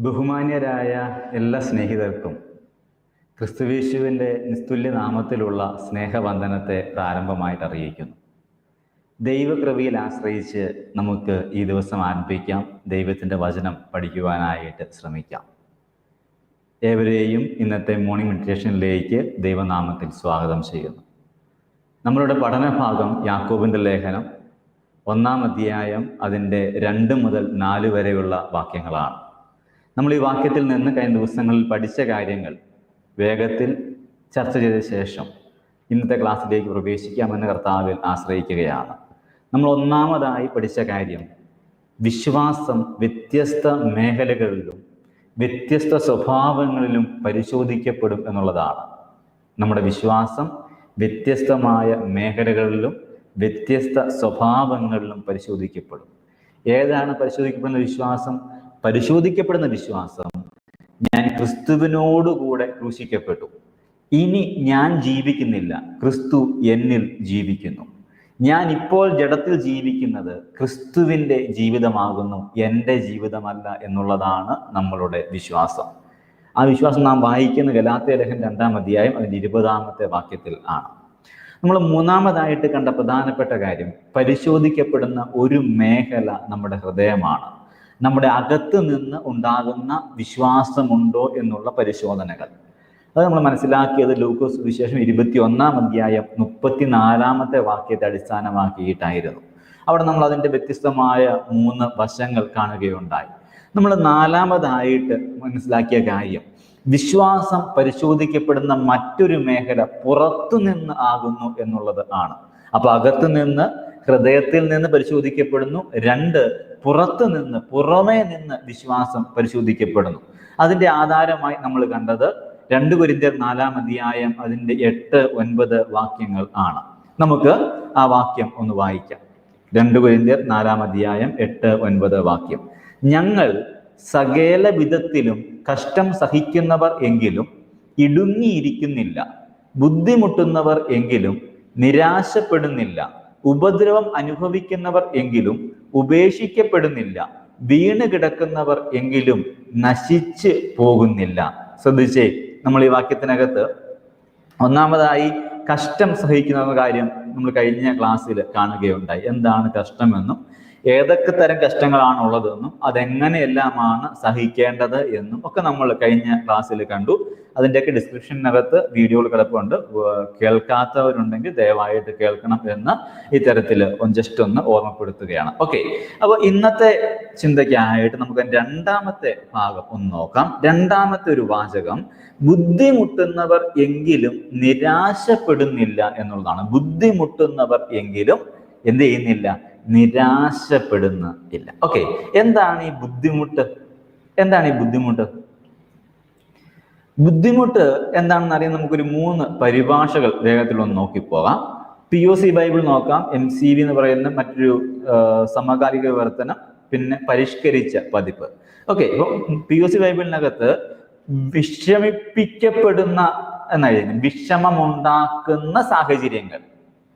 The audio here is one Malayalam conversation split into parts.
ബഹുമാന്യരായ എല്ലാ സ്നേഹിതർക്കും ക്രിസ്തുവേശുവിന്റെ നിസ്തുല്യ നാമത്തിലുള്ള സ്നേഹവന്ദനത്തെ പ്രാരംഭമായിട്ട് അറിയിക്കുന്നു. ദൈവകൃപയിൽ ആശ്രയിച്ച് നമുക്ക് ഈ ദിവസം ആരംഭിക്കാം. ദൈവത്തിന്റെ വചനം പഠിക്കുവാനായിട്ട് ശ്രമിക്കാം. ഏവരെയും ഇന്നത്തെ മോർണിംഗ് മെഡിറ്റേഷനിലേക്ക് ദൈവനാമത്തിൽ സ്വാഗതം ചെയ്യുന്നു. നമ്മളുടെ പഠനഭാഗം യാക്കോബിന്റെ ലേഖനം. ഒന്നാം അധ്യായം അതിന്റെ രണ്ട് മുതൽ നാല് വരെയുള്ള വാക്യങ്ങളാണ്. നമ്മൾ ഈ വാക്യത്തിൽ നിന്ന് കഴിഞ്ഞ ദിവസങ്ങളിൽ പഠിച്ച കാര്യങ്ങൾ വേഗത്തിൽ ചർച്ച ചെയ്ത ശേഷം ഇന്നത്തെ ക്ലാസ്സിലേക്ക് പ്രവേശിക്കാമെന്ന് കർത്താവിൽ ആശ്രയിക്കുകയാണ്. നമ്മൾ ഒന്നാമതായി പഠിച്ച കാര്യം വിശ്വാസം വ്യത്യസ്ത മേഖലകളിലും വ്യത്യസ്ത സ്വഭാവങ്ങളിലും പരിശോധിക്കപ്പെടും എന്നുള്ളതാണ്. നമ്മുടെ വിശ്വാസം വ്യത്യസ്തമായ മേഖലകളിലും വ്യത്യസ്ത സ്വഭാവങ്ങളിലും പരിശോധിക്കപ്പെടും. ഏതാണ് പരിശോധിക്കപ്പെടുന്ന വിശ്വാസം? പരിശോധിക്കപ്പെടുന്ന വിശ്വാസം ഞാൻ ക്രിസ്തുവിനോടുകൂടെ ക്രൂശിക്കപ്പെട്ടു. ഇനി ഞാൻ ജീവിക്കുന്നില്ല. ക്രിസ്തു എന്നിൽ ജീവിക്കുന്നു. ഞാൻ ഇപ്പോൾ ജഡത്തിൽ ജീവിക്കുന്നത് ക്രിസ്തുവിന്റെ ജീവിതമാകുന്നു എന്റെ ജീവിതമല്ല എന്നുള്ളതാണ് നമ്മളുടെ വിശ്വാസം. ആ വിശ്വാസം നാം വായിക്കുന്ന ഗലാത്തയ ലേഖൻ രണ്ടാം അധ്യായം അതിന്റെ ഇരുപതാമത്തെ വാക്യത്തിൽ ആണ്. നമ്മൾ മൂന്നാമതായിട്ട് കണ്ട പ്രധാനപ്പെട്ട കാര്യം പരിശോധിക്കപ്പെടുന്ന ഒരു മേഖല നമ്മുടെ ഹൃദയമാണ്. നമ്മുടെ അകത്ത് നിന്ന് ഉണ്ടാകുന്ന വിശ്വാസമുണ്ടോ എന്നുള്ള പരിശോധനകൾ. അത് നമ്മൾ മനസ്സിലാക്കിയത് ലൂക്കോസ് വിശേഷം ഇരുപത്തി ഒന്നാം അധ്യായം മുപ്പത്തിനാലാമത്തെ വാക്യത്തെ അടിസ്ഥാനമാക്കിയിട്ടായിരുന്നു. അവിടെ നമ്മൾ അതിന്റെ വ്യത്യസ്തമായ മൂന്ന് വശങ്ങൾ കാണുകയുണ്ടായി. നമ്മൾ നാലാമതായിട്ട് മനസ്സിലാക്കിയ കാര്യം വിശ്വാസം പരിശോധിക്കപ്പെടുന്ന മറ്റൊരു മേഖല പുറത്തു നിന്ന് ആകുന്നു എന്നുള്ളത് ആണ്. അപ്പൊ അകത്തു നിന്ന് ഹൃദയത്തിൽ നിന്ന് പരിശോധിക്കപ്പെടുന്നു രണ്ട് പുറത്ത് നിന്ന് പുറമേ നിന്ന് വിശ്വാസം പരിശോധിക്കപ്പെടുന്നു. അതിന്റെ ആധാരമായി നമ്മൾ കണ്ടത് രണ്ട് കുരിന്തിയർ നാലാം അധ്യായം അതിന്റെ എട്ട് ഒൻപത് വാക്യങ്ങൾ ആണ്. നമുക്ക് ആ വാക്യം ഒന്ന് വായിക്കാം. രണ്ട് കുരിന്തിയർ നാലാം അധ്യായം എട്ട് ഒൻപത് വാക്യം. ഞങ്ങൾ സകല വിധത്തിലും കഷ്ടം സഹിക്കുന്നവർ എങ്കിലും ഇടുങ്ങിയിരിക്കുന്നില്ല. ബുദ്ധിമുട്ടുന്നവർ എങ്കിലും നിരാശപ്പെടുന്നില്ല. ഉപദ്രവം അനുഭവിക്കുന്നവർ എങ്കിലും ഉപേക്ഷിക്കപ്പെടുന്നില്ല വീണ് കിടക്കുന്നവർ എങ്കിലും നശിച്ച് പോകുന്നില്ല. ശ്രദ്ധിച്ചേ നമ്മൾ ഈ വാക്യത്തിനകത്ത് ഒന്നാമതായി കഷ്ടം സഹിക്കുന്ന കാര്യം നമ്മൾ കഴിഞ്ഞ ക്ലാസ്സിൽ കാണുകയുണ്ടായി. എന്താണ് കഷ്ടമെന്നും ഏതൊക്കെ തരം കഷ്ടങ്ങളാണ് ഉള്ളതെന്നും അതെങ്ങനെയെല്ലാമാണ് സഹിക്കേണ്ടത് എന്നും ഒക്കെ നമ്മൾ കഴിഞ്ഞ ക്ലാസ്സിൽ കണ്ടു. അതിന്റെയൊക്കെ ഡിസ്ക്രിപ്ഷനകത്ത് വീഡിയോകൾ കിടപ്പുണ്ട്. കേൾക്കാത്തവരുണ്ടെങ്കിൽ ദയവായിട്ട് കേൾക്കണം എന്ന് ഇത്തരത്തിൽ ജസ്റ്റ് ഒന്ന് ഓർമ്മപ്പെടുത്തുകയാണ്. ഓക്കെ അപ്പോൾ ഇന്നത്തെ ചിന്തയ്ക്കായിട്ട് നമുക്ക് രണ്ടാമത്തെ ഭാഗം ഒന്ന് നോക്കാം. രണ്ടാമത്തെ ഒരു വാചകം ബുദ്ധിമുട്ടുന്നവർ എങ്കിലും നിരാശപ്പെടുന്നില്ല എന്നുള്ളതാണ്. ബുദ്ധിമുട്ടുന്നവർ എങ്കിലും എന്ത് ചെയ്യുന്നില്ല? നിരാശപ്പെടുന്ന ഇല്ല. ഓക്കെ എന്താണ് ഈ ബുദ്ധിമുട്ട്? എന്താണ് ഈ ബുദ്ധിമുട്ട്? ബുദ്ധിമുട്ട് എന്താണെന്ന് അറിയാൻ നമുക്കൊരു മൂന്ന് പരിഭാഷകൾ വേഗത്തിൽ ഒന്ന് നോക്കിപ്പോകാം പി ഒ സി ബൈബിൾ നോക്കാം എം സി വി എന്ന് പറയുന്ന മറ്റൊരു സമകാലിക വിവർത്തനം പിന്നെ പരിഷ്കരിച്ച പതിപ്പ്. ഓക്കെ ഇപ്പൊ പി ഒ സി ബൈബിളിനകത്ത് വിഷമിപ്പിക്കപ്പെടുന്ന എന്നായിരുന്നു വിഷമമുണ്ടാക്കുന്ന സാഹചര്യങ്ങൾ.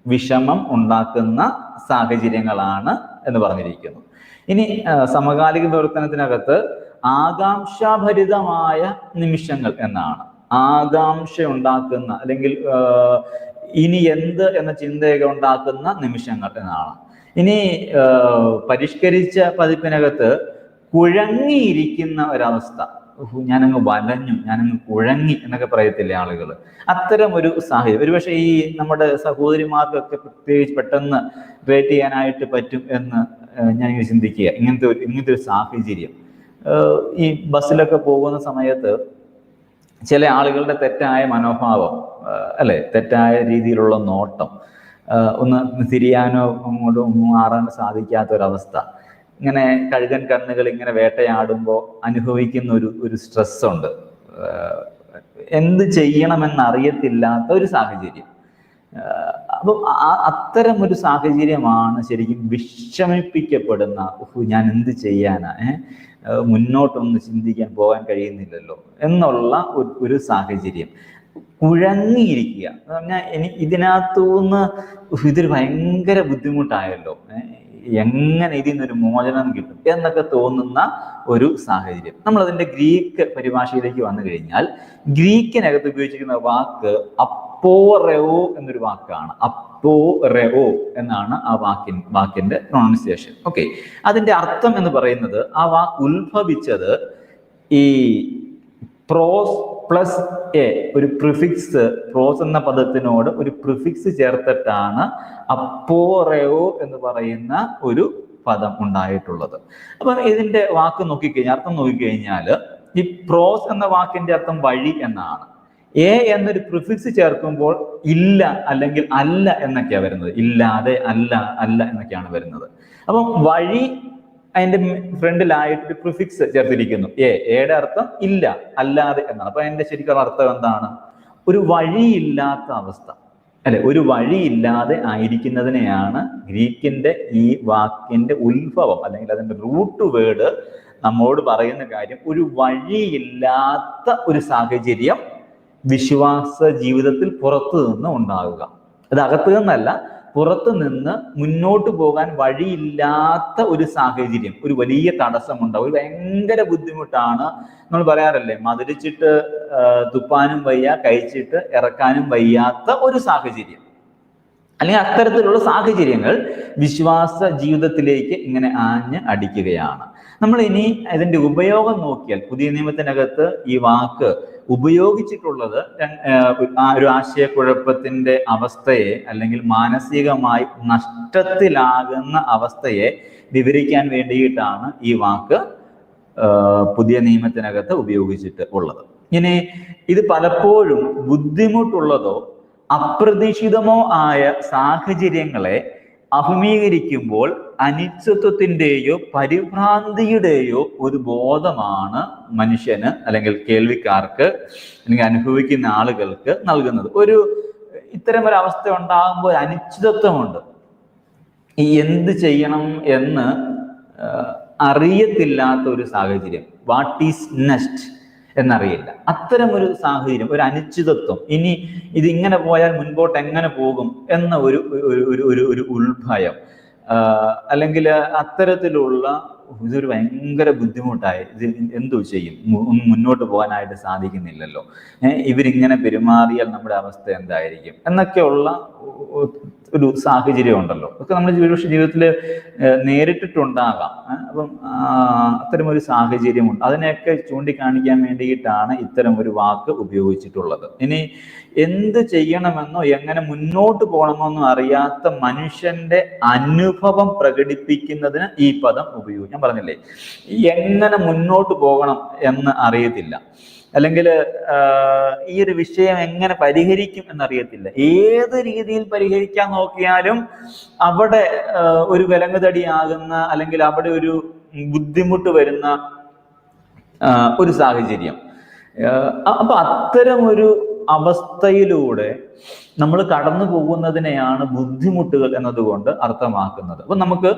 വിഷമം ഉണ്ടാക്കുന്ന സാഹചര്യങ്ങളാണ് എന്ന് പറഞ്ഞിരിക്കുന്നു. ഇനി സമകാലിക പ്രവർത്തനത്തിനകത്ത് ആകാംക്ഷാഭരിതമായ നിമിഷങ്ങൾ എന്നാണ്. ആകാംക്ഷ ഉണ്ടാക്കുന്ന അല്ലെങ്കിൽ ഇനി എന്ത് എന്ന ചിന്തയൊക്കെ ഉണ്ടാക്കുന്ന നിമിഷങ്ങൾ എന്നാണ്. ഇനി പരിഷ്കരിച്ച പതിപ്പിനകത്ത് കുഴങ്ങിയിരിക്കുന്ന ഒരവസ്ഥ. ഞാനങ്ങ് വലഞ്ഞു ഞാനങ്ങ് കുഴങ്ങി എന്നൊക്കെ പറയത്തില്ലേ ആളുകൾ അത്തരം ഒരു സാഹചര്യം. ഒരുപക്ഷെ ഈ നമ്മുടെ സഹോദരിമാർക്കൊക്കെ പ്രത്യേകിച്ച് പെട്ടെന്ന് റേറ്റ് ചെയ്യാനായിട്ട് പറ്റും എന്ന് ഞാൻ ഇങ്ങനെ ചിന്തിക്കുക. ഇങ്ങനത്തെ ഒരു ഇങ്ങനത്തെ ഒരു സാഹചര്യം. ഈ ബസ്സിലൊക്കെ പോകുന്ന സമയത്ത് ചില ആളുകളുടെ തെറ്റായ മനോഭാവം അല്ലെ? തെറ്റായ രീതിയിലുള്ള നോട്ടം ഒന്ന് തിരിയാനോ അങ്ങോട്ടും മാറാൻ സാധിക്കാത്ത ഒരവസ്ഥ ഇങ്ങനെ കഴുകൻ കണ്ണുകൾ ഇങ്ങനെ വേട്ടയാടുമ്പോൾ അനുഭവിക്കുന്ന ഒരു ഒരു സ്ട്രെസ് ഉണ്ട്. എന്ത് ചെയ്യണമെന്നറിയത്തില്ലാത്ത ഒരു സാഹചര്യം. അപ്പം അത്തരം ഒരു സാഹചര്യമാണ് ശരിക്കും വിഷമിപ്പിക്കപ്പെടുന്ന ഞാൻ എന്ത് ചെയ്യാനാ? മുന്നോട്ടൊന്ന് ചിന്തിക്കാൻ പോകാൻ കഴിയുന്നില്ലല്ലോ? എന്നുള്ള ഒരു സാഹചര്യം. കുഴങ്ങിയിരിക്കുക പറഞ്ഞാൽ എനിക്ക് ഇതിനകത്തുനിന്ന് ഇതൊരു ഭയങ്കര ബുദ്ധിമുട്ടായല്ലോ. എങ്ങനെ ഇതിൽ നിന്നൊരു മോചനം കിട്ടും എന്നൊക്കെ തോന്നുന്ന ഒരു സാഹചര്യം. നമ്മൾ അതിന്റെ ഗ്രീക്ക് പരിഭാഷയിലേക്ക് വന്നു കഴിഞ്ഞാൽ ഗ്രീക്കിനകത്ത് ഉപയോഗിച്ചിരിക്കുന്ന വാക്ക് അപ്പോറെയോ എന്നൊരു വാക്കാണ്. അപ്പോ റെവോ എന്നാണ് ആ വാക്കിൻ വാക്കിന്റെ പ്രൊണൗൺസിയേഷൻ ഓക്കെ അതിന്റെ അർത്ഥം എന്ന് പറയുന്നത് ആ വാക്ക് ഉത്ഭവിച്ചത് ഈ പ്രോസ് പ്ലസ് എ ഒരു പ്രിഫിക്സ്. പ്രോസ് എന്ന പദത്തിനോട് ഒരു പ്രിഫിക്സ് ചേർത്തിട്ടാണ് അപ്പോറയോ എന്ന് പറയുന്ന ഒരു പദം ഉണ്ടായിട്ടുള്ളത്. അപ്പം ഇതിന്റെ വാക്ക് നോക്കിക്കഴിഞ്ഞാൽ അർത്ഥം നോക്കിക്കഴിഞ്ഞാൽ ഈ പ്രോസ് എന്ന വാക്കിന്റെ അർത്ഥം വഴി എന്നാണ്. എ എന്നൊരു പ്രിഫിക്സ് ചേർക്കുമ്പോൾ ഇല്ല അല്ലെങ്കിൽ അല്ല എന്നൊക്കെയാണ് വരുന്നത്. ഇല്ലാതെ അല്ല അല്ല എന്നൊക്കെയാണ് വരുന്നത്. അപ്പം വഴി അതിന്റെ ഫ്രണ്ടിലായിട്ട് ഒരു പ്രിഫിക്സ് ചേർത്തിരിക്കുന്നു. എ എയുടെ അർത്ഥം ഇല്ല അല്ലാതെ എന്നാണ്. അപ്പൊ അതിന്റെ ശരിക്കുള്ള അർത്ഥം എന്താണ്? ഒരു വഴിയില്ലാത്ത അവസ്ഥ. അല്ലെ ഒരു വഴിയില്ലാതെ ആയിരിക്കുന്നതിനെയാണ് ഗ്രീക്കിന്റെ ഈ വാക്കിന്റെ ഉത്ഭവം അല്ലെങ്കിൽ അതിന്റെ റൂട്ട് വേർഡ് നമ്മോട് പറയുന്ന കാര്യം. ഒരു വഴിയില്ലാത്ത ഒരു സാഹചര്യം വിശ്വാസ ജീവിതത്തിൽ പുറത്തു നിന്ന് ഉണ്ടാകുക അത് അകത്തു നിന്നല്ല പുറത്തു നിന്ന് മുന്നോട്ട് പോകാൻ വഴിയില്ലാത്ത ഒരു സാഹചര്യം ഒരു വലിയ തടസ്സമുണ്ടാവും. ഒരു ഭയങ്കര ബുദ്ധിമുട്ടാണ്. നമ്മൾ പറയാറല്ലേ മധുരിച്ചിട്ട് ആ, തുപ്പാനും വയ്യ കഴിച്ചിട്ട് ഇറക്കാനും വയ്യാത്ത ഒരു സാഹചര്യം. അല്ലെങ്കിൽ അത്തരത്തിലുള്ള സാഹചര്യങ്ങൾ വിശ്വാസ ജീവിതത്തിലേക്ക് ഇങ്ങനെ ആഞ്ഞ് അടിക്കുകയാണ്. നമ്മൾ ഇനി അതിന്റെ ഉപയോഗം നോക്കിയാൽ പുതിയ നിയമത്തിനകത്ത് ഈ വാക്ക് ഉപയോഗിച്ചിട്ടുള്ളത് ഒരു ആശയക്കുഴപ്പത്തിന്റെ അവസ്ഥയെ അല്ലെങ്കിൽ മാനസികമായി നഷ്ടത്തിലാകുന്ന അവസ്ഥയെ വിവരിക്കാൻ വേണ്ടിയിട്ടാണ് ഈ വാക്ക് പുതിയ നിയമത്തിനകത്ത് ഉപയോഗിച്ചിട്ട് ഉള്ളത്. ഇനി ഇത് പലപ്പോഴും ബുദ്ധിമുട്ടുള്ളതോ അപ്രതീക്ഷിതമോ ആയ സാഹചര്യങ്ങളെ അഭിമുഖീകരിക്കുമ്പോൾ അനിശ്ചിത്വത്തിന്റെയോ പരിഭ്രാന്തിയുടെയോ ഒരു ബോധമാണ് മനുഷ്യന് അല്ലെങ്കിൽ കേൾവിക്കാർക്ക് അല്ലെങ്കിൽ അനുഭവിക്കുന്ന ആളുകൾക്ക് നൽകുന്നത്. ഒരു ഇത്തരം ഒരു അവസ്ഥ ഉണ്ടാകുമ്പോൾ അനിശ്ചിതത്വമുണ്ട്. ഈ എന്ത് ചെയ്യണം എന്ന് അറിയത്തില്ലാത്ത ഒരു സാഹചര്യം. വാട്ട് ഈസ് നെക്സ്റ്റ് എന്നറിയില്ല. അത്തരം ഒരു സാഹചര്യം ഒരു അനിശ്ചിതത്വം ഇനി ഇതിങ്ങനെ പോയാൽ മുൻപോട്ട് എങ്ങനെ പോകും എന്ന ഒരു ഒരു ഒരു ഒരു അല്ലെങ്കിൽ അത്തരത്തിലുള്ള ഇതൊരു ഭയങ്കര ബുദ്ധിമുട്ടായി. ഇത് എന്തോ ചെയ്യും? ഒന്നും മുന്നോട്ട് പോകാനായിട്ട് സാധിക്കുന്നില്ലല്ലോ. ഇവരിങ്ങനെ പെരുമാറിയാൽ നമ്മുടെ അവസ്ഥ എന്തായിരിക്കും? എന്നൊക്കെയുള്ള ഒരു സാഹചര്യം ഉണ്ടല്ലോ. ഒക്കെ നമ്മൾ ഒരുപക്ഷെ ജീവിതത്തിൽ നേരിട്ടിട്ടുണ്ടാകാം. അപ്പം അത്തരമൊരു അത്തരം ഒരു സാഹചര്യമുണ്ട് അതിനെയൊക്കെ ചൂണ്ടിക്കാണിക്കാൻ വേണ്ടിയിട്ടാണ് ഇത്തരം ഒരു വാക്ക് ഉപയോഗിച്ചിട്ടുള്ളത്. ഇനി എന്ത് ചെയ്യണമെന്നോ എങ്ങനെ മുന്നോട്ട് പോകണമെന്നോ അറിയാത്ത മനുഷ്യന്റെ അനുഭവം പ്രകടിപ്പിക്കുന്നതിന് ഈ പദം ഉപയോഗിക്കും ഞാൻ പറഞ്ഞില്ലേ? എങ്ങനെ മുന്നോട്ട് പോകണം എന്ന് അറിയത്തില്ല. അല്ലെങ്കിൽ ഈ ഒരു വിഷയം എങ്ങനെ പരിഹരിക്കും എന്നറിയത്തില്ല. ഏത് രീതിയിൽ പരിഹരിക്കാൻ നോക്കിയാലും അവിടെ ഒരു വിലങ്ങുതടിയാകുന്ന അല്ലെങ്കിൽ അവിടെ ഒരു ബുദ്ധിമുട്ട് വരുന്ന ഒരു സാഹചര്യം. അപ്പൊ അത്തരം ഒരു അവസ്ഥയിലൂടെ നമ്മൾ കടന്നു പോകുന്നതിനെയാണ് ബുദ്ധിമുട്ടുകൾ എന്നതുകൊണ്ട് അർത്ഥമാക്കുന്നത്. അപ്പൊ നമുക്ക്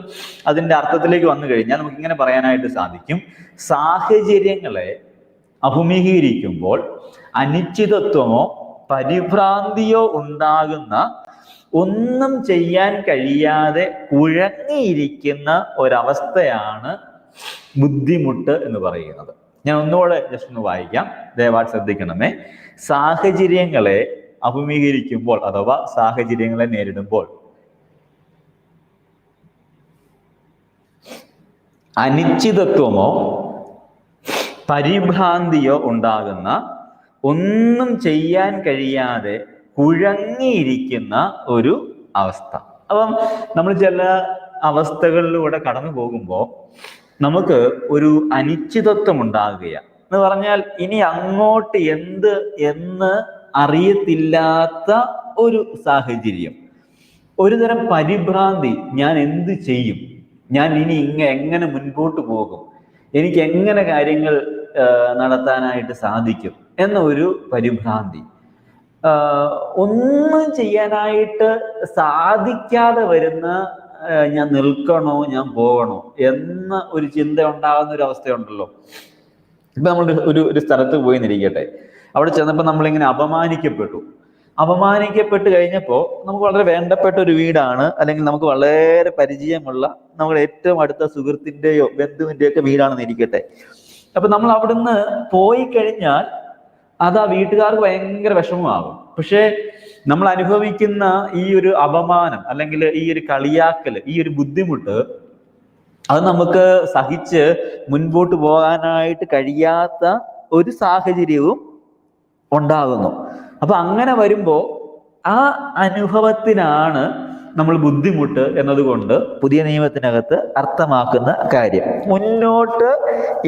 അതിന്റെ അർത്ഥത്തിലേക്ക് വന്നു കഴിഞ്ഞാൽ നമുക്ക് ഇങ്ങനെ പറയാനായിട്ട് സാധിക്കും. സാഹചര്യങ്ങളെ അഭിമുഖീകരിക്കുമ്പോൾ അനിശ്ചിതത്വമോ പരിഭ്രാന്തിയോ ഉണ്ടാകുന്ന ഒന്നും ചെയ്യാൻ കഴിയാതെ കുഴങ്ങിയിരിക്കുന്ന ഒരവസ്ഥയാണ് ബുദ്ധിമുട്ട് എന്ന് പറയുന്നത്. ഞാൻ ഒന്നുകൂടെ ജസ്റ്റ് ഒന്ന് വായിക്കാം. ദയവായി ശ്രദ്ധിക്കണമേ. സാഹചര്യങ്ങളെ അഭിമുഖീകരിക്കുമ്പോൾ അഥവാ സാഹചര്യങ്ങളെ നേരിടുമ്പോൾ അനിശ്ചിതത്വമോ പരിഭ്രാന്തിയോ ഉണ്ടാകുന്ന ഒന്നും ചെയ്യാൻ കഴിയാതെ കുഴങ്ങിയിരിക്കുന്ന ഒരു അവസ്ഥ. അപ്പം നമ്മൾ ചില അവസ്ഥകളിലൂടെ കടന്നു പോകുമ്പോൾ നമുക്ക് ഒരു അനിശ്ചിതത്വം ഉണ്ടാകുകയാണ് എന്ന് പറഞ്ഞാൽ ഇനി അങ്ങോട്ട് എന്ത് എന്ന് അറിയത്തില്ലാത്ത ഒരു സാഹചര്യം. ഒരു തരം പരിഭ്രാന്തി ഞാൻ എന്ത് ചെയ്യും? ഞാൻ ഇനി ഇങ്ങ എങ്ങനെ മുൻപോട്ട് പോകും? എനിക്ക് എങ്ങനെ കാര്യങ്ങൾ നടത്താനായിട്ട് സാധിക്കും എന്നൊരു പരിഭ്രാന്തി. ഒന്നും ചെയ്യാനായിട്ട് സാധിക്കാതെ വരുന്ന ഞാൻ നിൽക്കണോ ഞാൻ പോകണോ എന്ന ഒരു ചിന്ത ഉണ്ടാകുന്ന ഒരു അവസ്ഥയുണ്ടല്ലോ. ഇപ്പൊ നമ്മൾ ഒരു ഒരു സ്ഥലത്ത് പോയി നിരിക്കട്ടെ അവിടെ ചെന്നപ്പോൾ നമ്മളിങ്ങനെ അപമാനിക്കപ്പെട്ടു. അപമാനിക്കപ്പെട്ട് കഴിഞ്ഞപ്പോൾ നമുക്ക് വളരെ വേണ്ടപ്പെട്ട ഒരു വീടാണ്. അല്ലെങ്കിൽ നമുക്ക് വളരെ പരിചയമുള്ള നമ്മുടെ ഏറ്റവും അടുത്ത സുഹൃത്തിന്റെയോ ബന്ധുവിന്റെയോ ഒക്കെ വീടാണെന്ന് ഇരിക്കട്ടെ. അപ്പൊ നമ്മൾ അവിടുന്ന് പോയി കഴിഞ്ഞാൽ അത് ആ വീട്ടുകാർക്ക് ഭയങ്കര വിഷമമാകും. പക്ഷേ നമ്മൾ അനുഭവിക്കുന്ന ഈ ഒരു അപമാനം അല്ലെങ്കിൽ ഈ ഒരു കളിയാക്കൽ ഈ ഒരു ബുദ്ധിമുട്ട് അത് നമുക്ക് സഹിച്ച് മുൻപോട്ട് പോകാനായിട്ട് കഴിയാത്ത ഒരു സാഹചര്യവും ഉണ്ടാകുന്നു. അപ്പൊ അങ്ങനെ വരുമ്പോ ആ അനുഭവത്തിനാണ് നമ്മൾ ബുദ്ധിമുട്ട് എന്നതുകൊണ്ട് പുതിയ നിയമത്തിനകത്ത് അർത്ഥമാക്കുന്ന കാര്യം. മുന്നോട്ട്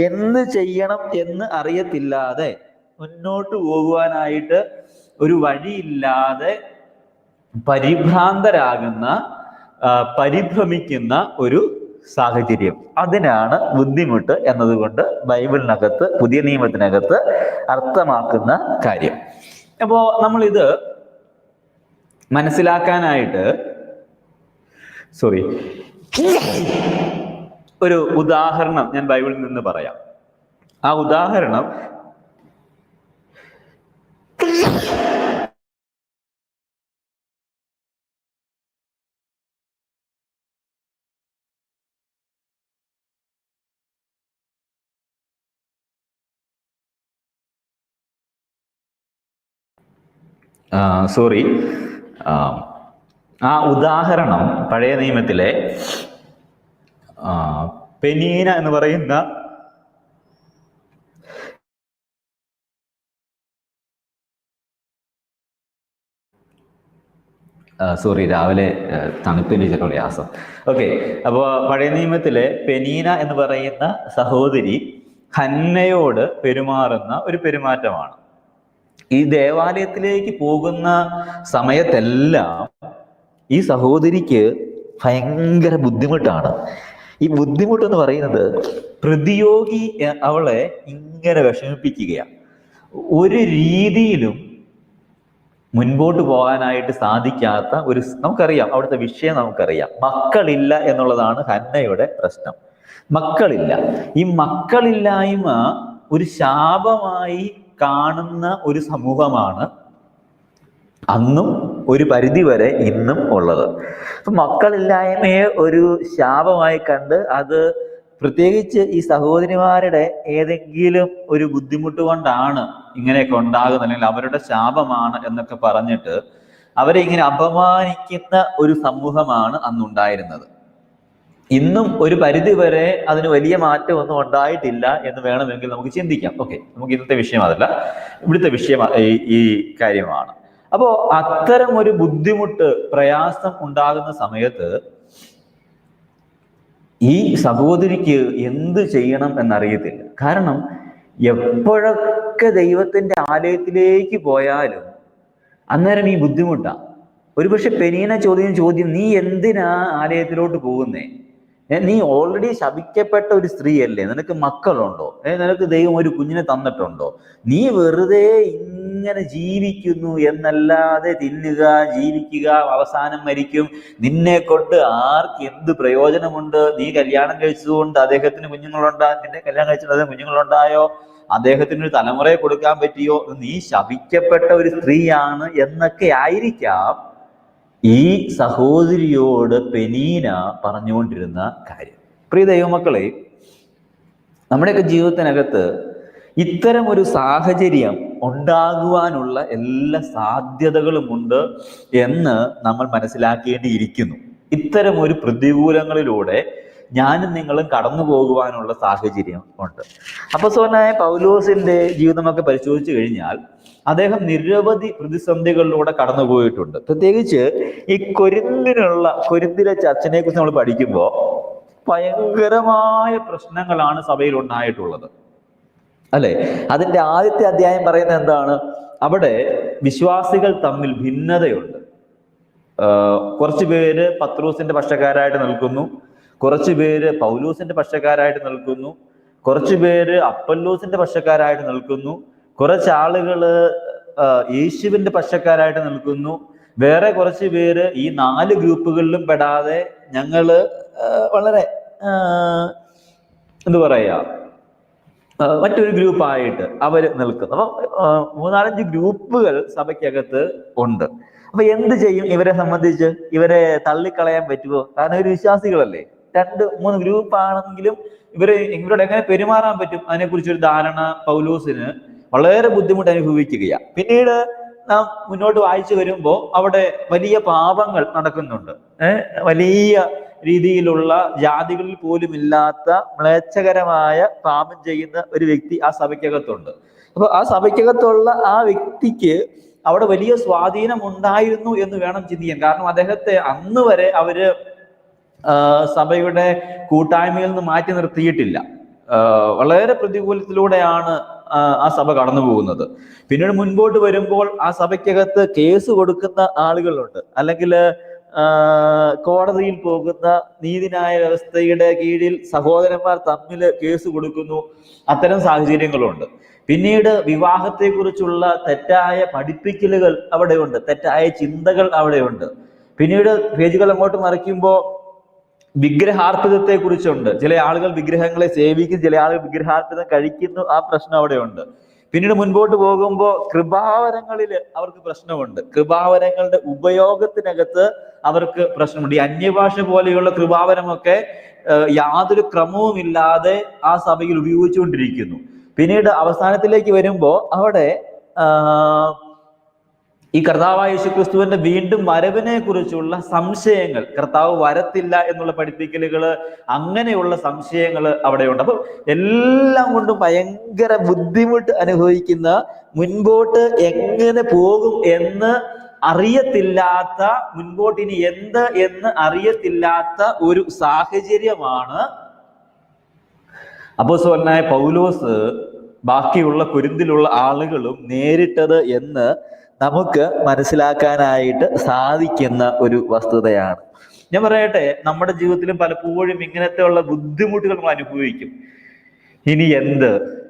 എന്ത് ചെയ്യണം എന്ന് അറിയത്തില്ലാതെ മുന്നോട്ട് പോകുവാനായിട്ട് ഒരു വഴിയില്ലാതെ പരിഭ്രാന്തരാകുന്ന പരിഭ്രമിക്കുന്ന ഒരു സാഹചര്യം. അതിനാണ് ബുദ്ധിമുട്ട് എന്നതുകൊണ്ട് ബൈബിളിനകത്ത് പുതിയ നിയമത്തിനകത്ത് അർത്ഥമാക്കുന്ന കാര്യം. അപ്പോ നമ്മൾ ഇത് മനസ്സിലാക്കാനായിട്ട് സോറി ഒരു ഉദാഹരണം ഞാൻ ബൈബിളിൽ നിന്ന് പറയാം. ആ ഉദാഹരണം സോറി ആ ഉദാഹരണം പഴയ നിയമത്തിലെ പെനീന എന്ന് പറയുന്ന സോറി രാവിലെ തണുപ്പിന് ചെറിയ പ്രയാസം. ഓക്കെ അപ്പോൾ പഴയ നിയമത്തിലെ പെനീന എന്ന് പറയുന്ന സഹോദരി ഹന്നയോട് പെരുമാറുന്ന ഒരു പെരുമാറ്റമാണ്. ഈ ദേവാലയത്തിലേക്ക് പോകുന്ന സമയത്തെല്ലാം ഈ സഹോദരിക്ക് ഭയങ്കര ബുദ്ധിമുട്ടാണ്. ഈ ബുദ്ധിമുട്ട് എന്ന് പറയുന്നത് പ്രതിയോഗി അവളെ ഇങ്ങനെ വിഷമിപ്പിക്കുകയാണ്. ഒരു രീതിയിലും മുൻപോട്ട് പോകാനായിട്ട് സാധിക്കാത്ത ഒരു നമുക്കറിയാം അവിടുത്തെ വിഷയം നമുക്കറിയാം. മക്കളില്ല എന്നുള്ളതാണ് ഹന്നയുടെ പ്രശ്നം. മക്കളില്ല. ഈ മക്കളില്ലായ്മ ഒരു ശാപമായി കാണുന്ന ഒരു സമൂഹമാണ് അന്നും ഒരു പരിധി വരെ ഇന്നും ഉള്ളത്. മക്കളില്ലായ്മയെ ഒരു ശാപമായി കണ്ട് അത് പ്രത്യേകിച്ച് ഈ സഹോദരിമാരുടെ ഏതെങ്കിലും ഒരു ബുദ്ധിമുട്ട് കൊണ്ടാണ് ഇങ്ങനെയൊക്കെ ഉണ്ടാകുന്നത് അല്ലെങ്കിൽ അവരുടെ ശാപമാണ് എന്നൊക്കെ പറഞ്ഞിട്ട് അവരെ ഇങ്ങനെ അപമാനിക്കുന്ന ഒരു സമൂഹമാണ് അന്നുണ്ടായിരുന്നത്. ഇന്നും ഒരു പരിധി വരെ അതിന് വലിയ മാറ്റമൊന്നും ഉണ്ടായിട്ടില്ല എന്ന് വേണമെങ്കിൽ നമുക്ക് ചിന്തിക്കാം. ഓക്കെ നമുക്ക് ഇന്നത്തെ വിഷയം അതല്ല. ഇവിടുത്തെ വിഷയം ഈ- കാര്യമാണ്. അപ്പോ അത്തരം ഒരു ബുദ്ധിമുട്ട് പ്രയാസം ഉണ്ടാകുന്ന സമയത്ത് ഈ സഹോദരിക്ക് എന്ത് ചെയ്യണം എന്നറിയത്തില്ല. കാരണം എപ്പോഴൊക്കെ ദൈവത്തിന്റെ ആലയത്തിലേക്ക് പോയാലും അന്നേരം ഈ ബുദ്ധിമുട്ടാണ് ഒരുപക്ഷെ പെനീന ചോദ്യം ചോദ്യം നീ എന്തിനാ ആലയത്തിലോട്ട് പോകുന്നേ? നീ ഓൾറെഡി ശപിക്കപ്പെട്ട ഒരു സ്ത്രീയല്ലേ? നിനക്ക് മക്കളുണ്ടോ? നിനക്ക് ദൈവം ഒരു കുഞ്ഞിനെ തന്നിട്ടുണ്ടോ? നീ വെറുതെ ഇങ്ങനെ ജീവിക്കുന്നു എന്നല്ലാതെ തിന്നുക ജീവിക്കുക അവസാനം മരിക്കും. നിന്നെ കൊണ്ട് ആർക്ക് എന്ത് പ്രയോജനമുണ്ട്? നീ കല്യാണം കഴിച്ചതുകൊണ്ട് അദ്ദേഹത്തിന് കുഞ്ഞുങ്ങളുണ്ടാ നിന്റെ കല്യാണം കഴിച്ചത് കുഞ്ഞുങ്ങളുണ്ടായോ? അദ്ദേഹത്തിന് ഒരു തലമുറയെ കൊടുക്കാൻ പറ്റിയോ? നീ ശപിക്കപ്പെട്ട ഒരു സ്ത്രീയാണ് എന്നൊക്കെ ആയിരിക്കാം ഈ സഹോദരിയോട് പെനീന പറഞ്ഞുകൊണ്ടിരുന്ന കാര്യം. പ്രിയ ദൈവമക്കളെ നമ്മുടെയൊക്കെ ജീവിതത്തിനകത്ത് ഇത്തരം ഒരു സാഹചര്യം ഉണ്ടാകുവാനുള്ള എല്ലാ സാധ്യതകളുമുണ്ട് എന്ന് നമ്മൾ മനസ്സിലാക്കേണ്ടിയിരിക്കുന്നു. ഇത്തരം ഒരു പ്രതികൂലങ്ങളിലൂടെ ഞാനും നിങ്ങളും കടന്നു പോകുവാനുള്ള സാഹചര്യം ഉണ്ട്. അപ്പസോനായ പൗലോസിന്റെ ജീവിതമൊക്കെ പരിശോധിച്ചു കഴിഞ്ഞാൽ അദ്ദേഹം നിരവധി പ്രതിസന്ധികളിലൂടെ കടന്നുപോയിട്ടുണ്ട് പ്രത്യേകിച്ച് ഈ കൊരിന്തിനുള്ള കൊരിന്തിലെ ചർച്ചിനെ കുറിച്ച് നമ്മൾ പഠിക്കുമ്പോൾ ഭയങ്കരമായ പ്രശ്നങ്ങളാണ് സഭയിൽ ഉണ്ടായിട്ടുള്ളത് അല്ലെ? അതിന്റെ ആദ്യത്തെ അധ്യായം പറയുന്നത് എന്താണ്? അവിടെ വിശ്വാസികൾ തമ്മിൽ ഭിന്നതയുണ്ട്. കുറച്ച് പേര് പത്രോസിന്റെ പക്ഷക്കാരായിട്ട് നിൽക്കുന്നു. കുറച്ച് പേര് പൗലൂസിന്റെ പക്ഷക്കാരായിട്ട് നിൽക്കുന്നു. കുറച്ച് പേര് അപ്പല്ലൂസിന്റെ പക്ഷക്കാരായിട്ട് നിൽക്കുന്നു. കുറച്ച് ആളുകൾ യേശുവിന്റെ പക്ഷക്കാരായിട്ട് നിൽക്കുന്നു. വേറെ കുറച്ച് പേര് ഈ നാല് ഗ്രൂപ്പുകളിലും പെടാതെ ഞങ്ങൾ വളരെ എന്തു പറയാ മറ്റൊരു ഗ്രൂപ്പായിട്ട് അവർ നിൽക്കുന്നു. അപ്പം മൂന്നാലഞ്ച് ഗ്രൂപ്പുകൾ സഭയ്ക്കകത്ത് ഉണ്ട്. അപ്പൊ എന്ത് ചെയ്യും ഇവരെ സംബന്ധിച്ച്? ഇവരെ തള്ളിക്കളയാൻ പറ്റുമോ കാരണം ഇവർ വിശ്വാസികളല്ലേ? രണ്ട് മൂന്ന് ഗ്രൂപ്പ് ആണെങ്കിലും ഇവർ ഇവരോട് എങ്ങനെ പെരുമാറാൻ പറ്റും? അതിനെക്കുറിച്ച് ഒരു ധാരണ പൗലോസിന് വളരെ ബുദ്ധിമുട്ട് അനുഭവിക്കുകയാണ് പിന്നീട് നാം മുന്നോട്ട് വായിച്ചു വരുമ്പോൾ അവിടെ വലിയ പാപങ്ങൾ നടക്കുന്നുണ്ട്. വലിയ രീതിയിലുള്ള ജാതികളിൽ പോലും ഇല്ലാത്ത മ്ലേച്ഛകരമായ പാപം ചെയ്യുന്ന ഒരു വ്യക്തി ആ സഭയ്ക്കകത്തുണ്ട്. അപ്പൊ ആ സഭയ്ക്കകത്തുള്ള ആ വ്യക്തിക്ക് അവിടെ വലിയ സ്വാധീനം ഉണ്ടായിരുന്നു എന്ന് വേണം ചിന്തിക്കാൻ. കാരണം അദ്ദേഹത്തെ അന്ന് വരെ അവർ സഭയുടെ കൂട്ടായ്മയിൽ നിന്ന് മാറ്റി നിർത്തിയിട്ടില്ല. വളരെ പ്രതികൂലത്തിലൂടെയാണ് ആ, സഭ കടന്നു പോകുന്നത്. പിന്നീട് മുൻപോട്ട് വരുമ്പോൾ ആ സഭയ്ക്കകത്ത് കേസ് കൊടുക്കുന്ന ആളുകളുണ്ട്. അല്ലെങ്കിൽ കോടതിയിൽ പോകുന്ന നീതിന്യായ വ്യവസ്ഥയുടെ കീഴിൽ സഹോദരന്മാർ തമ്മിൽ കേസ് കൊടുക്കുന്നു. അത്തരം സാഹചര്യങ്ങളുണ്ട്. പിന്നീട് വിവാഹത്തെക്കുറിച്ചുള്ള തെറ്റായ പഠിപ്പിക്കലുകൾ അവിടെയുണ്ട്. തെറ്റായ ചിന്തകൾ അവിടെയുണ്ട്. പിന്നീട് പേജുകൾ അങ്ങോട്ട് മറിക്കുമ്പോൾ വിഗ്രഹാർപ്പിതത്തെ കുറിച്ചുണ്ട് ചില ആളുകൾ വിഗ്രഹങ്ങളെ സേവിക്കും ചില ആളുകൾ വിഗ്രഹാർപ്പിതം കഴിക്കുന്നു. ആ പ്രശ്നം അവിടെയുണ്ട്. പിന്നീട് മുൻപോട്ട് പോകുമ്പോൾ കൃപാവരങ്ങളിൽ അവർക്ക് പ്രശ്നമുണ്ട്. കൃപാവരങ്ങളുടെ ഉപയോഗത്തിനകത്ത് അവർക്ക് പ്രശ്നമുണ്ട്. ഈ അന്യഭാഷ പോലെയുള്ള കൃപാവരമൊക്കെ യാതൊരു ക്രമവുമില്ലാതെ ആ സഭയിൽ ഉപയോഗിച്ചുകൊണ്ടിരിക്കുന്നു. പിന്നീട് അവസാനത്തിലേക്ക് വരുമ്പോൾ അവിടെ ഈ കർത്താവായ യേശുക്രിസ്തുവിന്റെ വീണ്ടും വരവിനെ കുറിച്ചുള്ള സംശയങ്ങൾ കർത്താവ് വരത്തില്ല എന്നുള്ള പഠിപ്പിക്കലുകൾ അങ്ങനെയുള്ള സംശയങ്ങൾ അവിടെയുണ്ട്. അപ്പൊ എല്ലാം കൊണ്ടും ഭയങ്കര ബുദ്ധിമുട്ട് അനുഭവിക്കുന്ന മുൻപോട്ട് എങ്ങനെ പോകും എന്ന് അറിയത്തില്ലാത്ത മുൻപോട്ട് ഇനി എന്ത് എന്ന് അറിയത്തില്ലാത്ത ഒരു സാഹചര്യമാണ് അപ്പോ അപ്പോസ്തലനായ പൗലോസ് ബാക്കിയുള്ള കുരുന്തിലുള്ള ആളുകളും നേരിട്ടത് എന്ന് നമുക്ക് മനസ്സിലാക്കാനായിട്ട് സാധിക്കുന്ന ഒരു വസ്തുതയാണ്. ഞാൻ പറയട്ടെ നമ്മുടെ ജീവിതത്തിലും പലപ്പോഴും ഇങ്ങനത്തെ ഉള്ള ബുദ്ധിമുട്ടുകൾ നമ്മൾ അനുഭവിക്കും. ഇനി എന്ത്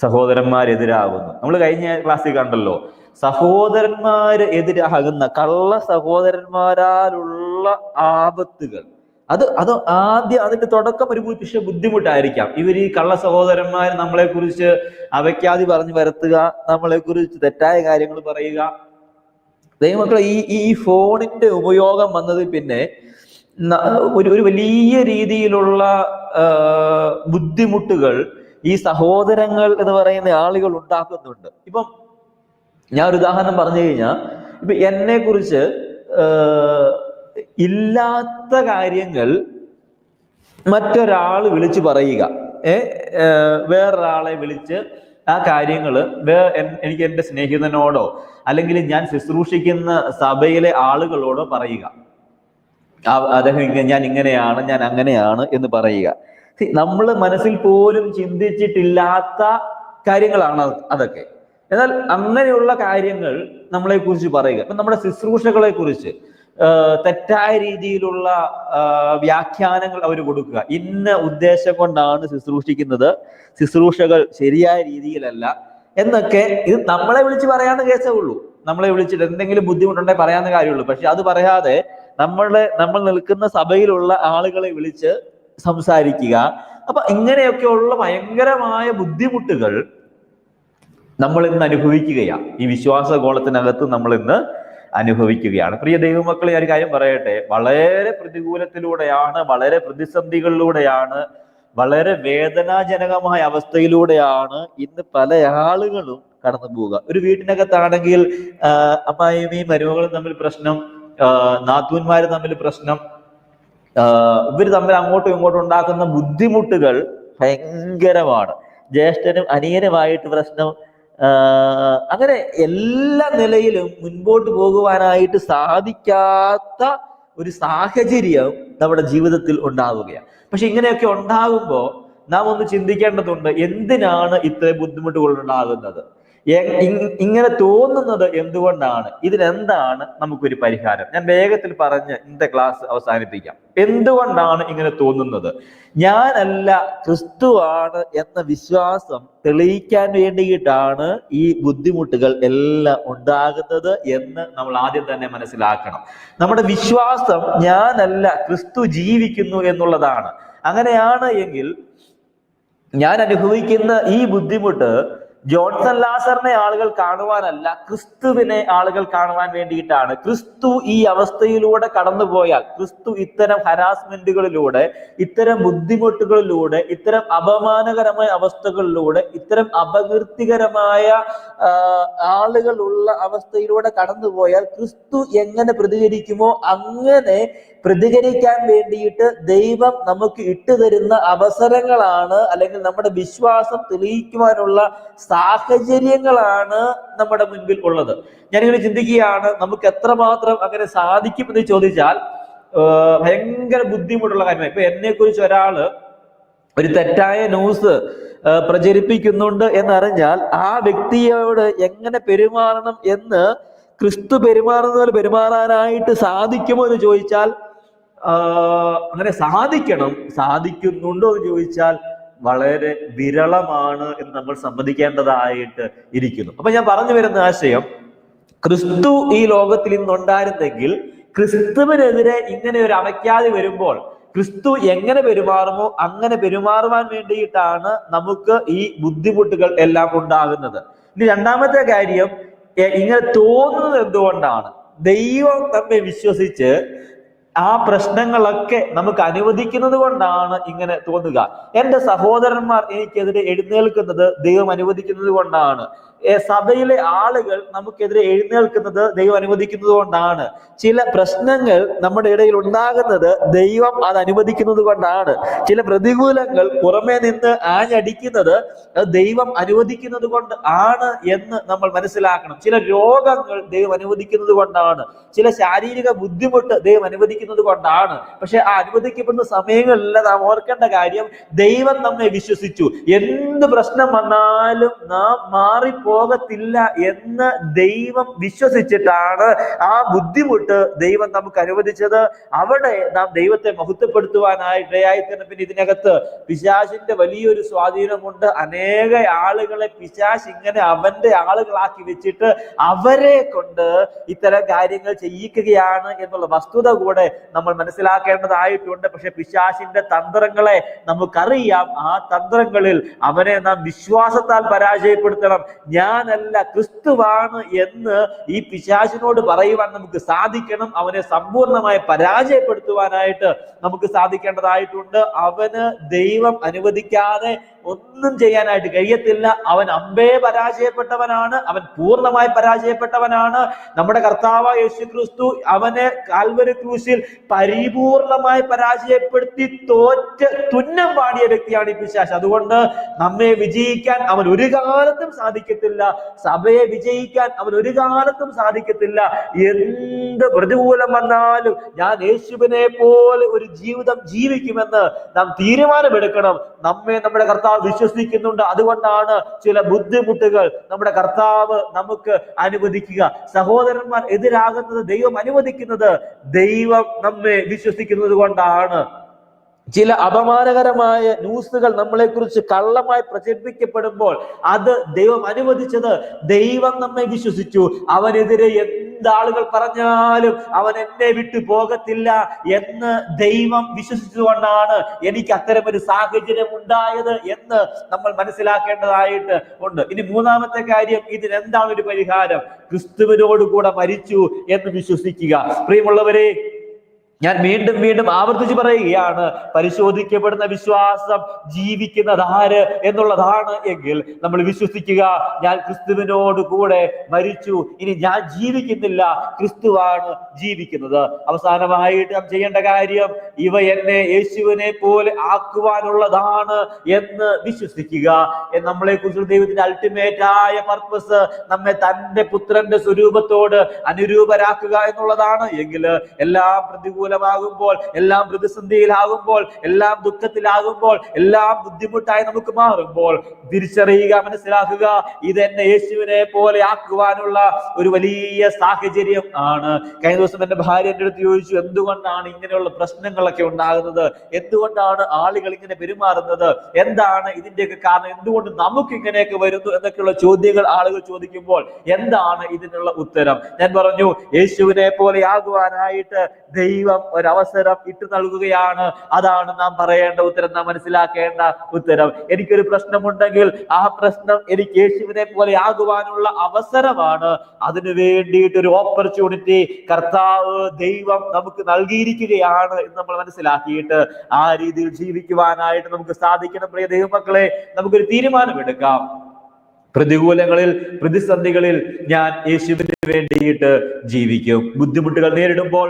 സഹോദരന്മാരെതിരാകുന്നു? നമ്മൾ കഴിഞ്ഞ ക്ലാസ്സിൽ കണ്ടല്ലോ സഹോദരന്മാര് എതിരാകുന്ന കള്ള സഹോദരന്മാരാലുള്ള ആപത്തുകൾ. അത് അത് ആദ്യം അതിന്റെ തുടക്കം ഒരു പക്ഷെ ബുദ്ധിമുട്ടായിരിക്കാം. ഇവർ ഈ കള്ള സഹോദരന്മാർ നമ്മളെ കുറിച്ച് അവയ്ക്കാതി പറഞ്ഞു വരുത്തുക നമ്മളെ കുറിച്ച് തെറ്റായ കാര്യങ്ങൾ പറയുക. ദൈവമക്കളെ ഈ ഈ ഫോണിന്റെ ഉപയോഗം വന്നതിൽ പിന്നെ ഒരു ഒരു വലിയ രീതിയിലുള്ള ബുദ്ധിമുട്ടുകൾ ഈ സഹോദരങ്ങൾ എന്ന് പറയുന്ന ആളുകൾ ഉണ്ടാക്കുന്നുണ്ട്. ഇപ്പം ഞാൻ ഒരു ഉദാഹരണം പറഞ്ഞു കഴിഞ്ഞാൽ ഇപ്പൊ എന്നെ കുറിച്ച് ഇല്ലാത്ത കാര്യങ്ങൾ മറ്റൊരാൾ വിളിച്ചു പറയുക. ഏ വേറൊരാളെ വിളിച്ച് ആ കാര്യങ്ങൾ വേ എനിക്ക് എന്റെ സ്നേഹിതനോടോ അല്ലെങ്കിൽ ഞാൻ ശുശ്രൂഷിക്കുന്ന സഭയിലെ ആളുകളോടോ പറയുക. അദ്ദേഹം ഞാൻ ഇങ്ങനെയാണ് ഞാൻ അങ്ങനെയാണ് എന്ന് പറയുക. നമ്മൾ മനസ്സിൽ പോലും ചിന്തിച്ചിട്ടില്ലാത്ത കാര്യങ്ങളാണ് അതൊക്കെ. എന്നാൽ അങ്ങനെയുള്ള കാര്യങ്ങൾ നമ്മളെ കുറിച്ച് പറയുക. ഇപ്പൊ നമ്മുടെ ശുശ്രൂഷകളെ കുറിച്ച് തെറ്റായ രീതിയിലുള്ള വ്യാഖ്യാനങ്ങൾ അവർ കൊടുക്കുക. ഇന്ന ഉദ്ദേശം കൊണ്ടാണ് ശുശ്രൂഷിക്കുന്നത്. ശുശ്രൂഷകൾ ശരിയായ രീതിയിലല്ല. എന്നൊക്കെ ഇത് നമ്മളെ വിളിച്ച് പറയാവുന്ന കേസേ ഉള്ളൂ. നമ്മളെ വിളിച്ചിട്ട് എന്തെങ്കിലും ബുദ്ധിമുട്ടുണ്ടെങ്കിൽ പറയാവുന്ന കാര്യമുള്ളൂ. പക്ഷെ അത് പറയാതെ നമ്മളെ നമ്മൾ നിൽക്കുന്ന സഭയിലുള്ള ആളുകളെ വിളിച്ച് സംസാരിക്കുക. അപ്പൊ ഇങ്ങനെയൊക്കെയുള്ള ഭയങ്കരമായ ബുദ്ധിമുട്ടുകൾ നമ്മൾ ഇന്ന് അനുഭവിക്കുകയാണ്. ഈ വിശ്വാസ ഗോളത്തിനകത്ത് നമ്മൾ ഇന്ന് അനുഭവിക്കുകയാണ്. പ്രിയ ദൈവമക്കളെ ഒരു കാര്യം പറയട്ടെ. വളരെ പ്രതികൂലത്തിലൂടെയാണ് വളരെ പ്രതിസന്ധികളിലൂടെയാണ് വളരെ വേദനാജനകമായ അവസ്ഥയിലൂടെയാണ് ഇന്ന് പല ആളുകളും കടന്നു പോവുക. ഒരു വീട്ടിനകത്താണെങ്കിൽ ആ, അമ്മായിയമ്മയും മരുമകളും തമ്മിൽ പ്രശ്നം ആ, നാത്തൂന്മാര് തമ്മിൽ പ്രശ്നം ഇവർ തമ്മിൽ അങ്ങോട്ടും ഇങ്ങോട്ടും ഉണ്ടാക്കുന്ന ബുദ്ധിമുട്ടുകൾ ഭയങ്കരമാണ്. ജ്യേഷ്ഠനും അനിയനുമായിട്ട് പ്രശ്നം അങ്ങനെ എല്ലാ നിലയിലും മുൻപോട്ട് പോകുവാനായിട്ട് സാധിക്കാത്ത ഒരു സാഹചര്യം നമ്മുടെ ജീവിതത്തിൽ ഉണ്ടാവുകയാണ്. പക്ഷെ ഇങ്ങനെയൊക്കെ ഉണ്ടാകുമ്പോൾ നാം ഒന്ന് ചിന്തിക്കേണ്ടതുണ്ട് എന്തിനാണ് ഇത്രയും ബുദ്ധിമുട്ടുകൾ ഉണ്ടാകുന്നത്? ഇങ്ങനെ തോന്നുന്നത് എന്തുകൊണ്ടാണ്? ഇതിനെന്താണ് നമുക്കൊരു പരിഹാരം? ഞാൻ വേഗത്തിൽ പറഞ്ഞ് ഇന്നത്തെ ക്ലാസ് അവസാനിപ്പിക്കാം. എന്തുകൊണ്ടാണ് ഇങ്ങനെ തോന്നുന്നത്? ഞാനല്ല ക്രിസ്തുവാണ് എന്ന വിശ്വാസം തെളിയിക്കാൻ വേണ്ടിയിട്ടാണ് ഈ ബുദ്ധിമുട്ടുകൾ എല്ലാം ഉണ്ടാകുന്നത് എന്ന് നമ്മൾ ആദ്യം തന്നെ മനസ്സിലാക്കണം. നമ്മുടെ വിശ്വാസം ഞാനല്ല ക്രിസ്തു ജീവിക്കുന്നു എന്നുള്ളതാണ്. അങ്ങനെയാണ് എങ്കിൽ ഞാൻ അനുഭവിക്കുന്ന ഈ ബുദ്ധിമുട്ട് ജോൺസൺ ലാസറിനെ ആളുകൾ കാണുവാനല്ല ക്രിസ്തുവിനെ ആളുകൾ കാണുവാൻ വേണ്ടിയിട്ടാണ്. ക്രിസ്തു ഈ അവസ്ഥയിലൂടെ കടന്നുപോയാൽ ക്രിസ്തു ഇത്തരം ഹരാസ്മെന്റുകളിലൂടെ ഇത്തരം ബുദ്ധിമുട്ടുകളിലൂടെ ഇത്തരം അപമാനകരമായ അവസ്ഥകളിലൂടെ ഇത്തരം അപകീർത്തികരമായ ആളുകളുള്ള അവസ്ഥയിലൂടെ കടന്നുപോയാൽ ക്രിസ്തു എങ്ങനെ പ്രതികരിക്കുമോ അങ്ങനെ പ്രതികരിക്കാൻ വേണ്ടിയിട്ട് ദൈവം നമുക്ക് ഇട്ടുതരുന്ന അവസരങ്ങളാണ് അല്ലെങ്കിൽ നമ്മുടെ വിശ്വാസം തെളിയിക്കുവാനുള്ള സാഹചര്യങ്ങളാണ് നമ്മുടെ മുൻപിൽ ഉള്ളത്. ഞാനിങ്ങനെ ചിന്തിക്കുകയാണ് നമുക്ക് എത്രമാത്രം അങ്ങനെ സാധിക്കും എന്ന് ചോദിച്ചാൽ ഭയങ്കര ബുദ്ധിമുട്ടുള്ള കാര്യമാണ്. ഇപ്പൊ എന്നെ കുറിച്ച് ഒരാൾ ഒരു തെറ്റായ ന്യൂസ് പ്രചരിപ്പിക്കുന്നുണ്ട് എന്നറിഞ്ഞാൽ ആ വ്യക്തിയോട് എങ്ങനെ പെരുമാറണം എന്ന് ക്രിസ്തു പെരുമാറുന്ന പോലെ പെരുമാറാനായിട്ട് സാധിക്കുമോ എന്ന് ചോദിച്ചാൽ അങ്ങനെ സാധിക്കണം സാധിക്കുന്നുണ്ടോ എന്ന് ചോദിച്ചാൽ വളരെ വിരളമാണ് എന്ന് നമ്മൾ സമ്മതിക്കേണ്ടതായിട്ട് ഇരിക്കുന്നു. അപ്പൊ ഞാൻ പറഞ്ഞു വരുന്ന ആശയം ക്രിസ്തു ഈ ലോകത്തിൽ ഇന്നുണ്ടായിരുന്നെങ്കിൽ ക്രിസ്തുവിനെതിരെ ഇങ്ങനെ ഒരു അവയ്ക്കാതെ വരുമ്പോൾ ക്രിസ്തു എങ്ങനെ പെരുമാറുമോ അങ്ങനെ പെരുമാറുവാൻ വേണ്ടിയിട്ടാണ് നമുക്ക് ഈ ബുദ്ധിമുട്ടുകൾ എല്ലാം ഉണ്ടാകുന്നത്. ഇനി രണ്ടാമത്തെ കാര്യം ഇങ്ങനെ തോന്നുന്നത് എന്തുകൊണ്ടാണ്? ദൈവം നമ്മെ വിശ്വസിച്ച് ആ പ്രശ്നങ്ങളൊക്കെ നമുക്ക് അനുവദിക്കുന്നത് കൊണ്ടാണ് ഇങ്ങനെ തോന്നുക. എന്റെ സഹോദരന്മാർ എനിക്കെതിരെ എഴുന്നേൽക്കുന്നത് ദൈവം അനുവദിക്കുന്നത് കൊണ്ടാണ്. സഭയിലെ ആളുകൾ നമുക്കെതിരെ എഴുന്നേൽക്കുന്നത് ദൈവം അനുവദിക്കുന്നത് കൊണ്ടാണ്. ചില പ്രശ്നങ്ങൾ നമ്മുടെ ഇടയിൽ ഉണ്ടാകുന്നത് ദൈവം അത് അനുവദിക്കുന്നത് കൊണ്ടാണ്. ചില പ്രതികൂലങ്ങൾ പുറമേ നിന്ന് ആഞ്ഞടിക്കുന്നത് ദൈവം അനുവദിക്കുന്നത് കൊണ്ട് ആണ് എന്ന് നമ്മൾ മനസ്സിലാക്കണം. ചില രോഗങ്ങൾ ദൈവം അനുവദിക്കുന്നത് കൊണ്ടാണ്. ചില ശാരീരിക ബുദ്ധിമുട്ട് ദൈവം അനുവദിക്കുന്നത് കൊണ്ടാണ്. പക്ഷെ ആ അനുവദിക്കപ്പെടുന്ന സമയങ്ങളിലെ നാം ഓർക്കേണ്ട കാര്യം ദൈവം നമ്മെ വിശ്വസിച്ചു. എന്ത് പ്രശ്നം വന്നാലും നാം മാറിപ്പോകത്തില്ല എന്ന് ദൈവം വിശ്വസിച്ചിട്ടാണ് ആ ബുദ്ധിമുട്ട് ദൈവം നമുക്ക് അനുവദിച്ചത്. അവിടെ നാം ദൈവത്തെ മഹത്വപ്പെടുത്തുവാനായി ഇടയായിത്തന്നെ പിന്നെ ഇതിനകത്ത് പിശാശിന്റെ വലിയൊരു സ്വാധീനമുണ്ട്. അനേക ആളുകളെ പിശാശ് ഇങ്ങനെ അവന്റെ ആളുകളാക്കി വെച്ചിട്ട് അവരെ കൊണ്ട് ഇത്തരം കാര്യങ്ങൾ ചെയ്യിക്കുകയാണ് എന്നുള്ള വസ്തുത കൂടെ നമ്മൾ മനസ്സിലാക്കേണ്ടതായിട്ടുണ്ട്. പക്ഷെ പിശാശിന്റെ തന്ത്രങ്ങളെ നമുക്കറിയാം. ആ തന്ത്രങ്ങളിൽ അവനെ നാം വിശ്വാസത്താൽ പരാജയപ്പെടുത്തണം. ഞാനല്ല ക്രിസ്തുവാണ് എന്ന് ഈ പിശാചിനോട് പറയുവാൻ നമുക്ക് സാധിക്കണം. അവനെ സമ്പൂർണമായി പരാജയപ്പെടുത്തുവാനായിട്ട് നമുക്ക് സാധിക്കേണ്ടതായിട്ടുണ്ട്. അവന് ദൈവം അനുവദിക്കാതെ ഒന്നും ചെയ്യാനായിട്ട് കഴിയത്തില്ല. അവൻ അമ്പേ പരാജയപ്പെട്ടവനാണ്. അവൻ പൂർണമായി പരാജയപ്പെട്ടവനാണ്. നമ്മുടെ കർത്താവ് യേശു ക്രിസ്തു അവനെ കാൽവരി ക്രൂശിൽ പരിപൂർണമായി പരാജയപ്പെടുത്തി തോറ്റ് തുന്നം പാടിയ വ്യക്തിയാണ് ഈ പിശാശ്. അതുകൊണ്ട് നമ്മെ വിജയിക്കാൻ അവൻ ഒരു കാലത്തും സാധിക്കത്തില്ല. സഭയെ വിജയിക്കാൻ അവൻ ഒരു കാലത്തും സാധിക്കത്തില്ല. എന്ത് പ്രതികൂലം വന്നാലും ഞാൻ യേശുവിനെ പോലെ ഒരു ജീവിതം ജീവിക്കുമെന്ന് നാം തീരുമാനമെടുക്കണം. നമ്മെ നമ്മുടെ കർത്താവ് വിശ്വസിക്കുന്നുണ്ട്. അതുകൊണ്ടാണ് ചില ബുദ്ധിമുട്ടുകൾ നമ്മുടെ കർത്താവ് നമുക്ക് അനുവദിക്കുക. സഹോദരന്മാർ എതിരാകുന്നത് ദൈവം അനുവദിക്കുന്നത് ദൈവം നമ്മെ വിശ്വസിക്കുന്നത് കൊണ്ടാണ്. ചില അപമാനകരമായ ന്യൂസുകൾ നമ്മളെ കുറിച്ച് കള്ളമായി പ്രചരിപ്പിക്കപ്പെടുമ്പോൾ അത് ദൈവം അനുവദിച്ചത് ദൈവം നമ്മെ വിശ്വസിച്ചു. അവനെതിരെ എന്താളുകൾ പറഞ്ഞാലും അവൻ എന്നെ വിട്ടു പോകത്തില്ല എന്ന് ദൈവം വിശ്വസിച്ചുകൊണ്ടാണ് എനിക്ക് അത്തരമൊരു സാഹചര്യം ഉണ്ടായത് എന്ന് നമ്മൾ മനസ്സിലാക്കേണ്ടതായിട്ട് ഉണ്ട്. ഇനി മൂന്നാമത്തെ കാര്യം ഇതിന് എന്താണ് ഒരു പരിഹാരം? ക്രിസ്തുവിനോട് കൂടെ മരിച്ചു എന്ന് വിശ്വസിക്കുക. പ്രിയമുള്ളവരെ ഞാൻ വീണ്ടും വീണ്ടും ആവർത്തിച്ച് പറയുകയാണ് പരിശോധിക്കപ്പെടുന്ന വിശ്വാസം ജീവിക്കുന്നത് ആര് എന്നുള്ളതാണ് എങ്കിൽ നമ്മൾ വിശ്വസിക്കുക ഞാൻ ക്രിസ്തുവിനോട് കൂടെ മരിച്ചു ഇനി ഞാൻ ജീവിക്കുന്നില്ല ക്രിസ്തുവാണ് ജീവിക്കുന്നത്. അവസാനമായിട്ട് നാം ചെയ്യേണ്ട കാര്യം ഇവ എന്നെ യേശുവിനെ പോലെ ആക്കുവാനുള്ളതാണ് എന്ന് വിശ്വസിക്കുക. നമ്മളെ കുറിച്ചുള്ള ദൈവത്തിന്റെ അൾട്ടിമേറ്റ് ആയ പർപ്പസ് നമ്മെ തന്റെ പുത്രന്റെ സ്വരൂപത്തോട് അനുരൂപരാക്കുക എന്നുള്ളതാണ് എങ്കിൽ എല്ലാം പ്രതികൂലമാകുമ്പോൾ എല്ലാം പ്രതിസന്ധിയിലാകുമ്പോൾ എല്ലാം ദുഃഖത്തിലാകുമ്പോൾ എല്ലാം ബുദ്ധിമുട്ടായി നമുക്ക് മാറുമ്പോൾ തിരിച്ചറിയുക മനസ്സിലാക്കുക ഇത് എന്നെ യേശുവിനെ പോലെ ആക്കുവാനുള്ള ഒരു വലിയ സാഹചര്യം ആണ്. കഴിഞ്ഞ ദിവസം എന്റെ ഭാര്യ എന്റെ അടുത്ത് ചോദിച്ചു എന്തുകൊണ്ടാണ് ഇങ്ങനെയുള്ള പ്രശ്നങ്ങളൊക്കെ ഉണ്ടാകുന്നത്? എന്തുകൊണ്ടാണ് ആളുകൾ ഇങ്ങനെ പെരുമാറുന്നത്? എന്താണ് ഇതിന്റെയൊക്കെ കാരണം? എന്തുകൊണ്ട് നമുക്ക് ഇങ്ങനെയൊക്കെ വരുന്നു? എന്നൊക്കെയുള്ള ചോദ്യങ്ങൾ ആളുകൾ ചോദിക്കുമ്പോൾ എന്താണ് ഇതിനുള്ള ഉത്തരം? ഞാൻ പറഞ്ഞു യേശുവിനെ പോലെ ആകുവാനായിട്ട് ദൈവം ദൈവം ഒരവസരം ഇട്ടു നൽകുകയാണ്. അതാണ് നാം പറയേണ്ട ഉത്തരം നാം മനസ്സിലാക്കേണ്ട ഉത്തരം. എനിക്കൊരു പ്രശ്നമുണ്ടെങ്കിൽ ആ പ്രശ്നം എനിക്ക് യേശുവിനെ പോലെ ആകുവാനുള്ള അവസരമാണ്. അതിനു വേണ്ടിയിട്ട് ഒരു ഓപ്പർച്യൂണിറ്റി കർത്താവ് ദൈവം നമുക്ക് നൽകിയിരിക്കുകയാണ് എന്ന് നമ്മൾ മനസ്സിലാക്കിയിട്ട് ആ രീതിയിൽ ജീവിക്കുവാനായിട്ട് നമുക്ക് സാധിക്കണം. പ്രിയ ദൈവമക്കളെ നമുക്കൊരു തീരുമാനമെടുക്കാം. പ്രതികൂലങ്ങളിൽ പ്രതിസന്ധികളിൽ ഞാൻ യേശുവിന് വേണ്ടിയിട്ട് ജീവിക്കും. ബുദ്ധിമുട്ടുകൾ നേരിടുമ്പോൾ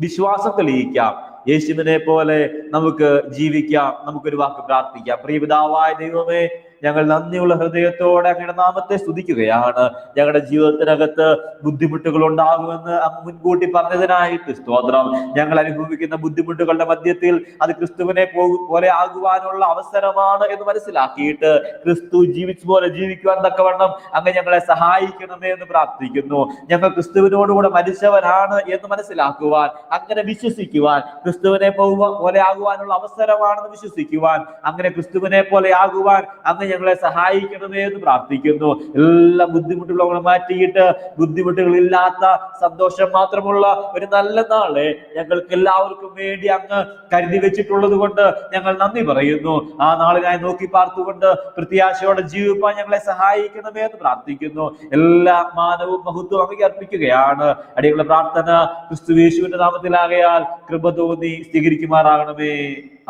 വിശ്വാസം തെളിയിക്കാം. യേശുവിനെ പോലെ നമുക്ക് ജീവിക്കാം നമുക്കൊരു വാക്ക് പ്രാർത്ഥിക്കാം. പ്രിയപിതാവായ ദൈവമേ ഞങ്ങൾ നന്ദിയുള്ള ഹൃദയത്തോടെ അങ്ങയുടെ നാമത്തെ സ്തുതിക്കുകയാണ്. ഞങ്ങളുടെ ജീവിതത്തിനകത്ത് ബുദ്ധിമുട്ടുകൾ ഉണ്ടാകുമെന്ന് അങ്ങ് മുൻകൂട്ടി പറഞ്ഞതിനായിട്ട് സ്തോത്രം. ഞങ്ങൾ അനുഭവിക്കുന്ന ബുദ്ധിമുട്ടുകളുടെ മധ്യത്തിൽ അത് ക്രിസ്തുവിനെ പോലെ ആകുവാനുള്ള അവസരമാണ് എന്ന് മനസ്സിലാക്കിയിട്ട് ക്രിസ്തു ജീവിച്ച പോലെ ജീവിക്കുവാൻ തക്കവണ്ണം അങ്ങ് ഞങ്ങളെ സഹായിക്കണമേ എന്ന് പ്രാർത്ഥിക്കുന്നു. ഞങ്ങൾ ക്രിസ്തുവിനോടുകൂടെ മരിച്ചവരാണ് എന്ന് മനസ്സിലാക്കുവാൻ അങ്ങനെ വിശ്വസിക്കുവാൻ ക്രിസ്തുവിനെ പോലെ ആകുവാനുള്ള അവസരമാണെന്ന് വിശ്വസിക്കുവാൻ അങ്ങനെ ക്രിസ്തുവിനെ പോലെ ആകുവാൻ അങ്ങ് ഞങ്ങളെ സഹായിക്കണമേ എന്ന് പ്രാർത്ഥിക്കുന്നു. എല്ലാ ബുദ്ധിമുട്ടുകളും മാറ്റിയിട്ട് ബുദ്ധിമുട്ടുകളില്ലാത്ത സന്തോഷം മാത്രമുള്ള ഒരു നല്ല നാളെ ഞങ്ങൾക്ക് എല്ലാവർക്കും വേണ്ടി അങ്ങ് കരുതി വെച്ചിട്ടുള്ളത് കൊണ്ട് ഞങ്ങൾ നന്ദി പറയുന്നു. ആ നാളിനായി നോക്കി പാർത്തുകൊണ്ട് പ്രത്യാശയോടെ ജീവിപ്പാൻ ഞങ്ങളെ സഹായിക്കണമേ എന്ന് പ്രാർത്ഥിക്കുന്നു. എല്ലാ മാനവും മഹത്വവും അങ്ങേക്ക് അർപ്പിക്കുകയാണ്. അടിയുള്ള പ്രാർത്ഥന ക്രിസ്തു യേശുവിന്റെ നാമത്തിലാകയാൽ കൃപ തോന്നി സ്വീകരിക്കുമാറാകണമേ.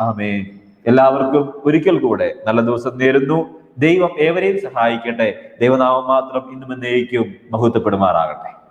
ആമേ എല്ലാവർക്കും ഒരിക്കൽ കൂടെ നല്ല ദിവസം നേരുന്നു. ദൈവം ഏവരെയും സഹായിക്കട്ടെ. ദൈവനാമം മാത്രം ഇന്നും എന്നേക്കും മഹത്വപ്പെടുമാറാകട്ടെ.